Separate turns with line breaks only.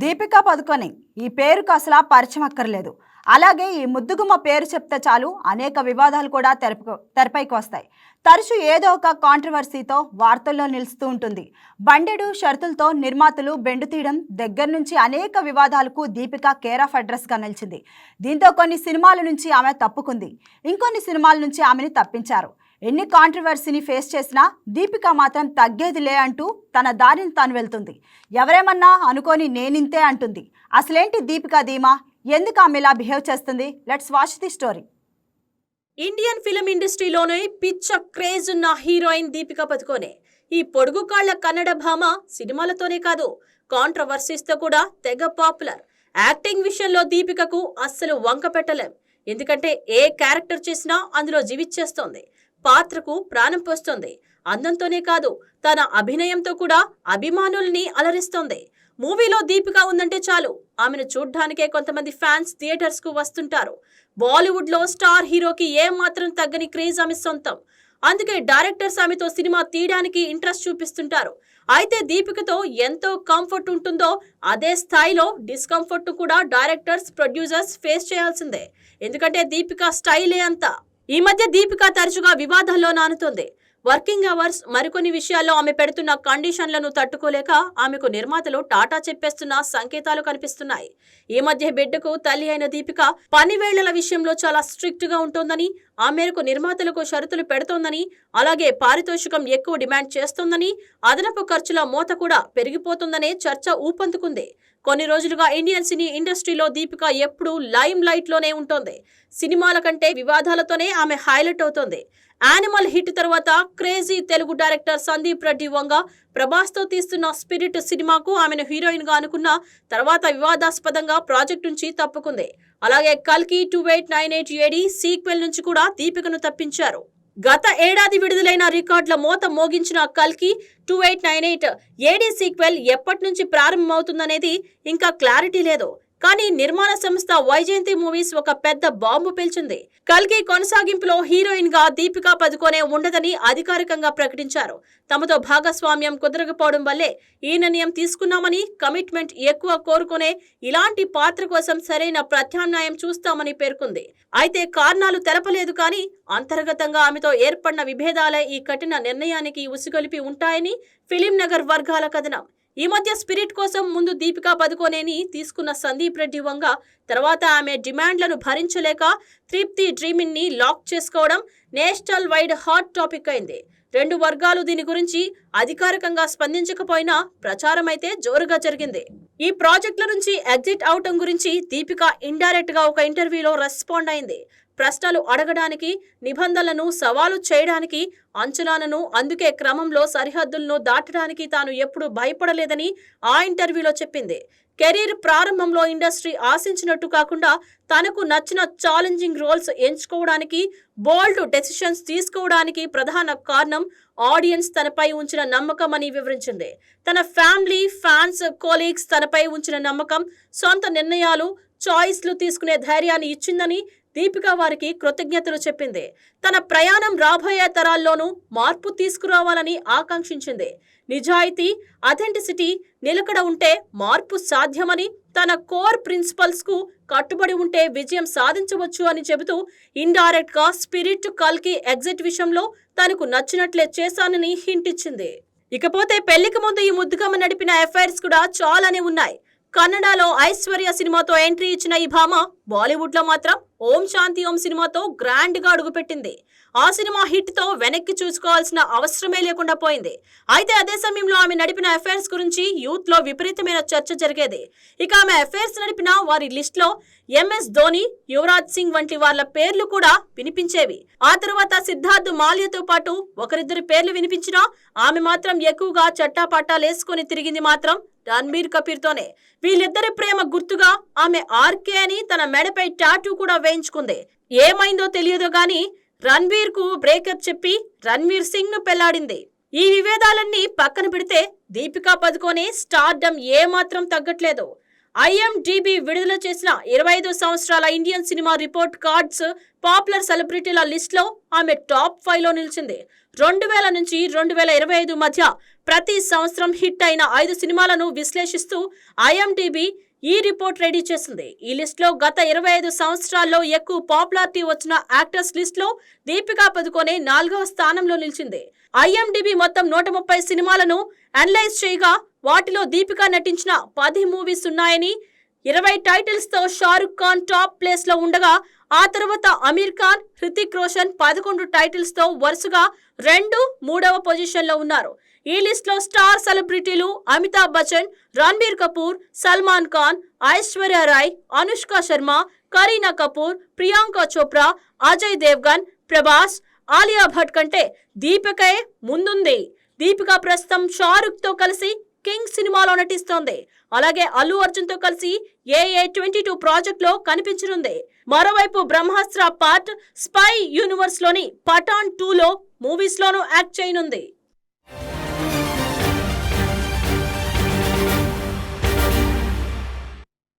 దీపికా పదుకొని. ఈ పేరుకు అసలు పరిచయం అక్కర్లేదు. అలాగే ఈ ముద్దుగుమ్మ పేరు చెప్తే చాలు అనేక వివాదాలు కూడా తెరపు తెరపైకి వస్తాయి. తరచూ ఏదో ఒక కాంట్రవర్సీతో వార్తల్లో నిలుస్తూ ఉంటుంది. బండెడు షరతులతో నిర్మాతలు బెండు తీయడం దగ్గర నుంచి అనేక వివాదాలకు దీపిక కేర్ ఆఫ్ అడ్రస్గా నిలిచింది. దీంతో కొన్ని సినిమాల నుంచి ఆమె తప్పుకుంది. ఇంకొన్ని సినిమాల నుంచి ఆమెని తప్పించారు. ఎన్ని కాంట్రవర్సీని ఫేస్ చేసినా దీపిక మాత్రం తగ్గేదిలే అంటూ తన దారిని తాను వెళ్తుంది. ఎవరేమన్నా అనుకోని నేనింతే అంటుంది. అసలేంటి దీపిక ధీమా? ఎందుకు ఆమె ఇలా బిహేవ్ చేస్తుంది? Let's watch the story
Indian film ఇండస్ట్రీలోనే పిచ్చ క్రేజ్ ఉన్న హీరోయిన్ దీపిక పదుకోనే. ఈ పొడుగు కాళ్ళ కన్నడ భామ సినిమాలతోనే కాదు కాంట్రవర్సీస్తో కూడా తెగ పాపులర్ యాక్టింగ్ విషయంలో దీపికకు అస్సలు వంక పెట్టలేం. ఎందుకంటే ఏ క్యారెక్టర్ చేసినా అందులో జీవిచ్చేస్తోంది పాత్రకు ప్రాణం పోస్తోంది. అందంతోనే కాదు తన అభినయంతో కూడా అభిమానుల్ని అలరిస్తోంది. మూవీలో దీపిక ఉందంటే చాలు. ఆమెను చూడ్డానికే కొంతమంది ఫ్యాన్స్ థియేటర్స్కు వస్తుంటారు. బాలీవుడ్లో స్టార్ హీరోకి ఏమాత్రం తగ్గని క్రేజ్ ఆమె సొంతం. అందుకే డైరెక్టర్స్ ఆమెతో సినిమా తీయడానికి ఇంట్రెస్ట్ చూపిస్తుంటారు. అయితే దీపికతో ఎంతో కంఫర్ట్ ఉంటుందో అదే స్థాయిలో డిస్కంఫర్ట్ కూడా డైరెక్టర్స్ ప్రొడ్యూసర్స్ ఫేస్ చేయాల్సిందే. ఎందుకంటే దీపిక స్టైలే అంతా. ఈ మధ్య దీపిక తరచుగా వివాదాల్లో నానుతోంది. వర్కింగ్ అవర్స్ మరికొన్ని విషయాల్లో ఆమె పెడుతున్న కండిషన్లను తట్టుకోలేక ఆమెకు నిర్మాతలు టాటా చెప్పేస్తున్న సంకేతాలు కనిపిస్తున్నాయి. ఈ మధ్య బిడ్డకు తల్లి అయిన దీపిక పనివేళల విషయంలో చాలా స్ట్రిక్ట్గా ఉంటోందని ఆ మేరకు నిర్మాతలకు షరతులు పెడుతోందని అలాగే పారితోషికం ఎక్కువ డిమాండ్ చేస్తోందని అదనపు ఖర్చుల మోత కూడా పెరిగిపోతుందనే చర్చ ఊపందుకుంది. కొన్ని రోజులుగా ఇండియన్ సినీ ఇండస్ట్రీలో దీపిక ఎప్పుడూ లైమ్ లైట్లోనే ఉంటుంది. సినిమాల కంటే వివాదాలతోనే ఆమె హైలైట్ అవుతుంది. యానిమల్ హిట్ తర్వాత క్రేజీ తెలుగు డైరెక్టర్ సందీప్ రెడ్డి వంగ ప్రభాస్తో తీస్తున్న స్పిరిట్ సినిమాకు ఆమెను హీరోయిన్గా అనుకున్న తర్వాత వివాదాస్పదంగా ప్రాజెక్ట్ నుంచి తప్పుకుంది. అలాగే కల్కి two eight nine eight AD sequel నుంచి కూడా దీపికను తప్పించారు. గత ఏడాది విడుదలైన రికార్డుల మోత మోగించిన కల్కి two eight nine eight AD sequel ఎప్పటి నుంచి ప్రారంభమవుతుందనేది ఇంకా క్లారిటీ లేదు. కానీ నిర్మాణ సంస్థ వైజయంతి మూవీస్ ఒక పెద్ద బాంబు పేల్చింది. కల్కి కొనసాగింపులో హీరోయిన్గా దీపికా పదుకోనే ఉండదని అధికారికంగా ప్రకటించారు. తమతో భాగస్వామ్యం కుదరకపోవడం వల్లే ఈ నిర్ణయం తీసుకున్నామని కమిట్మెంట్ ఎక్కువ కోరుకునే ఇలాంటి పాత్ర కోసం సరైన ప్రత్యామ్నాయం చూస్తామని పేర్కొంది. అయితే కారణాలు తెలపలేదు కానీ అంతర్గతంగా ఆమెతో ఏర్పడిన విభేదాలే ఈ కఠిన నిర్ణయానికి ఉసిగొలిపి ఉంటాయని ఫిలిం నగర్ వర్గాల కథనం. ఈ మధ్య స్పిరిట్ కోసం ముందు దీపికా పదుకోనేని తీసుకున్న సందీప్ రెడ్డి వంగ తర్వాత ఆమె డిమాండ్లను భరించలేక తృప్తి డ్రీమిన్ని లాక్ చేసుకోవడం నేషనల్ వైడ్ హాట్ టాపిక్ అయింది. రెండు వర్గాలు దీని గురించి అధికారికంగా స్పందించకపోయినా ప్రచారం అయితే జోరుగా జరిగింది. ఈ ప్రాజెక్టుల నుంచి ఎగ్జిట్ అవటం గురించి దీపిక ఇండైరెక్ట్గా ఒక ఇంటర్వ్యూలో రెస్పాండ్ అయింది. ప్రశ్నలు అడగడానికి నిబంధనలను సవాలు చేయడానికి అంచనాలను అందుకే క్రమంలో సరిహద్దులను దాటడానికి తాను ఎప్పుడూ భయపడలేదని ఆ ఇంటర్వ్యూలో చెప్పింది. కెరీర్ ప్రారంభంలో ఇండస్ట్రీ ఆశించినట్టు కాకుండా తనకు నచ్చిన ఛాలెంజింగ్ రోల్స్ ఎంచుకోవడానికి బోల్డ్ డెసిషన్స్ తీసుకోవడానికి ప్రధాన కారణం ఆడియన్స్ తనపై ఉంచిన నమ్మకం అని వివరించింది. తన ఫ్యామిలీ ఫ్యాన్స్ కోలీగ్స్ తనపై ఉంచిన నమ్మకం సొంత నిర్ణయాలు చాయిస్లు తీసుకునే ధైర్యాన్ని ఇచ్చిందని దీపిక వారికి కృతజ్ఞతలు చెప్పింది. తన ప్రయాణం రాబోయే తరాల్లోనూ మార్పు తీసుకురావాలని ఆకాంక్షించింది. నిజాయితీ అథెంటిసిటీ నిలకడ ఉంటే మార్పు సాధ్యమని తన కోర్ ప్రిన్సిపల్స్కు కట్టుబడి ఉంటే విజయం సాధించవచ్చు అని చెబుతూ ఇండైరెక్ట్గా స్పిరిట్ కల్కి ఎగ్జిట్ విషయంలో తనకు నచ్చినట్లే చేశానని హింటిచ్చింది ఇకపోతే పెళ్ళికి ముందు ఈ ముద్దుగమ్మ నడిపిన ఎఫ్ఐఆర్స్ కూడా చాలానే ఉన్నాయి. కన్నడలో ఐశ్వర్య సినిమాతో ఎంట్రీ ఇచ్చిన ఈ భామ బాలీవుడ్లో మాత్రం ఓం శాంతి ఓం సినిమాతో గ్రాండ్గా అడుగుపెట్టింది. ఆ సినిమా హిట్తో వెనక్కి చూసుకోవాల్సిన అవసరమే లేకుండా పోయింది. అయితే అదే సమయంలో ఆమె నడిపిన అఫైర్స్ గురించి యూత్లో విపరీతమైన చర్చ జరిగేది. ఇక ఆమె అఫైర్స్ నడిపిన వారి లిస్ట్లో ఎంఎస్ ధోని యువరాజ్ సింగ్ వంటి వాళ్ళ పేర్లు కూడా వినిపించేవి. ఆ తర్వాత సిద్ధార్థ్ మాల్యతో పాటు ఒకరిద్దరి పేర్లు వినిపించినా ఆమె మాత్రం ఎక్కువగా చట్టాపట్టాలేసుకొని తిరిగింది మాత్రం రణబీర్ కపీర్తోనే. వీళ్ళిద్దరి ప్రేమ గుర్తుగా ఆమె ఆర్కే అని తన మెడపై టాటూ కూడా వేయించుకుంది. ఏమైందో తెలియదు గాని రణ్వీర్కు బ్రేకప్ చెప్పి రణ్వీర్ సింగ్ను పెళ్ళాడింది. ఈ వివేదాలన్నీ పక్కన పెడితే దీపికా పదుకోనే స్టార్డమ్ ఏమాత్రం తగ్గట్లేదు. ఐఎండిబి విడుదల చేసిన ఇరవై ఐదు సంవత్సరాల Indian cinema report cards popular సెలబ్రిటీల లిస్ట్లో ఆమె టాప్ ఫైవ్లో నిలిచింది. రెండు వేల నుంచి రెండు వేల ఇరవై ఐదు మధ్య ప్రతి సంవత్సరం హిట్ అయిన ఐదు సినిమాలను విశ్లేషిస్తూ ఐఎండిబి ఈ రిపోర్ట్ రెడీ చేసింది. ఈ లిస్ట్లో గత ఇరవై ఐదు సంవత్సరాల్లో ఎక్కువ పాపులారిటీ వచ్చిన యాక్టర్స్ లిస్ట్లో దీపికా పదుకొనే నాలుగవ స్థానంలో నిలిచింది. ఐఎండిబి మొత్తం నూట ముప్పై సినిమాలను అనలైజ్ చేయగా వాటిలో దీపిక నటించిన పది మూవీస్ ఉన్నాయని ఇరవై టైటిల్స్తో షారుఖ్ ఖాన్ టాప్ ప్లేస్లో ఉండగా ఆ తర్వాత అమీర్ ఖాన్ హృతిక్ రోషన్ పదకొండు టైటిల్స్తో వరుసగా రెండు మూడవ పొజిషన్లో ఉన్నారు. ఈ లిస్ట్లో స్టార్ సెలబ్రిటీలు అమితాబ్ బచ్చన్ రణబీర్ కపూర్ సల్మాన్ ఖాన్ ఐశ్వర్య రాయ్ అనుష్క శర్మ కరీనా కపూర్ ప్రియాంక చోప్రా అజయ్ దేవ్గన్ ప్రభాస్ ఆలియా భట్ కంటే దీపికే ముందుంది. దీపిక ప్రస్తుతం షారుఖ్తో కలిసి కింగ్ సినిమాలో నటిస్తోంది. అలాగే అల్లు అర్జున్తో కలిసి ఏఏ ట్వంటీ టూ ప్రాజెక్ట్లో కనిపించనుంది. మరోవైపు బ్రహ్మాస్త్ర పార్ట్ స్పై యూనివర్స్లోని పఠాన్ టూ లో మూవీస్ లోనూ యాక్ట్ చేయనుంది.